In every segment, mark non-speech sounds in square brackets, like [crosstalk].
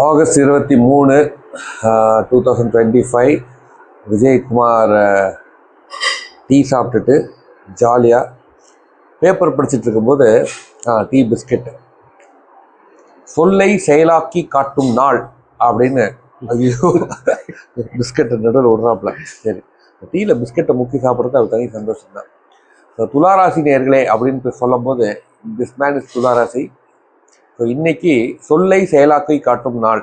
August இருபத்தி மூணு two thousand twenty five Vijayakumar tea சாப்பிட்டுட்டு ஜாலியாக பேப்பர் படிச்சுட்டு இருக்கும்போது டீ பிஸ்கெட்டு. சொல்லை செயலாக்கி காட்டும் நாள் அப்படின்னு ஐயோ பிஸ்கெட்டை நடுவில் விடுறாப்புல. சரி டீயில் பிஸ்கெட்டை முக்கி சாப்பிட்றது அது தனி சந்தோஷம் தான் துளாராசி நேர்களே அப்படின்னு சொல்லும்போது திஸ் மேன் இஸ் துளாராசி. ஸோ இன்னைக்கு சொல்லை செயலாக்கி காட்டும் நாள்.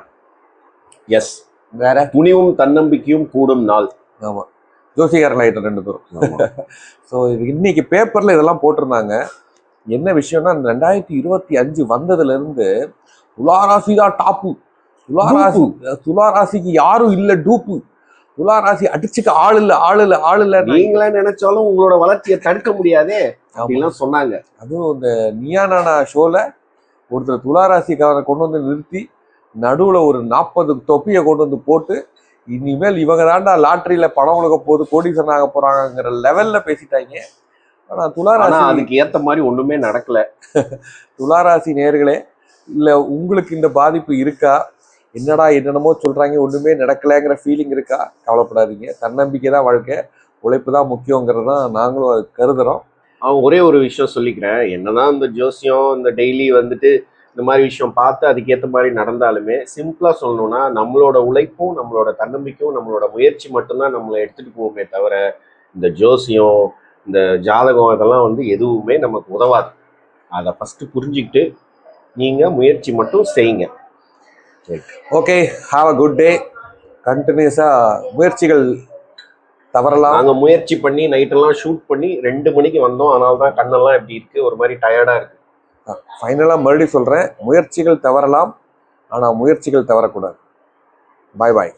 எஸ் வேற? துணிவும் தன்னம்பிக்கையும் கூடும் நாள். ஆமாம் ஜோசிகாரன் ஆகிட்டோம் ரெண்டு பேரும். [laughs] ஸோ இன்னைக்கு பேப்பரில் இதெல்லாம் போட்டிருந்தாங்க. என்ன விஷயம்னா இந்த ரெண்டாயிரத்தி இருபத்தி அஞ்சு வந்ததுலேருந்து துளாராசி தான் டாப்பு துளாராசி துளாராசிக்கு யாரும் இல்லை டூப்பு துளாராசி அடிச்சுக்க ஆள் இல்லை ஆள் இல்லை ஆள் இல்லை. நீங்களே நினைச்சாலும் உங்களோட வளர்ச்சியை தடுக்க முடியாதே. அப்படிலாம் சொன்னாங்க. அதுவும் இந்த நியானானா ஷோவில் ஒருத்தர் துளாராசிக்காரரை கொண்டு வந்து நிறுத்தி நடுவில் ஒரு நாற்பது தொப்பியை கொண்டு வந்து போட்டு இனிமேல் இவங்க தாண்டா லாட்டரியில் பணம் உலக போது கோடீஸ்வரன் ஆக போகிறாங்கங்கிற லெவலில் பேசிட்டாங்க. ஆனால் ஆனா துளாராசி அதுக்கு ஏத்த மாதிரி ஒண்ணுமே நடக்கல. [laughs] துளாராசி நேர்களே இல்லை உங்களுக்கு இந்த பாதிப்பு இருக்கா? என்னடா என்னென்னமோ சொல்கிறாங்க ஒன்றுமே நடக்கலைங்கிற ஃபீலிங் இருக்கா? கவலைப்படாதீங்க. தன்னம்பிக்கை தான் வாழ்க்கை உழைப்பு தான் முக்கியங்கிறது தான் நாங்களும் அது கருதுகிறோம் அவன் ஒரே ஒரு விஷயம் சொல்லிக்கிறேன். என்னதான் இந்த ஜோசியம் இந்த டெய்லி வந்துட்டு இந்த மாதிரி விஷயம் பார்த்து அதுக்கேற்ற மாதிரி நடந்தாலுமே சிம்பிளாக சொல்லணும்னா நம்மளோட உழைப்பும் நம்மளோட தன்னம்பிக்கையும் நம்மளோட முயற்சி மட்டும்தான் நம்மளை எடுத்துகிட்டு போவோமே தவிர இந்த ஜோசியம் இந்த ஜாதகம் இதெல்லாம் வந்து எதுவுமே நமக்கு உதவாது. அதை ஃபஸ்ட்டு புரிஞ்சுக்கிட்டு நீங்கள் முயற்சி மட்டும் செய்யுங்க. Okay have a good day கண்டினியூஸாக முயற்சிகள் தவறலாம். நாங்க முயற்சி பண்ணி நைட்டெல்லாம் ஷூட் பண்ணி ரெண்டு மணிக்கு வந்தோம். அதனால தான் கண்ணெல்லாம் இப்படி இருக்கு? ஒரு மாதிரி டயர்டா இருக்கு. ஃபைனலாக மறுபடியும் சொல்கிறேன் முயற்சிகள் தவறலாம் ஆனால் முயற்சிகள் தவறக்கூடாது. பாய் பாய்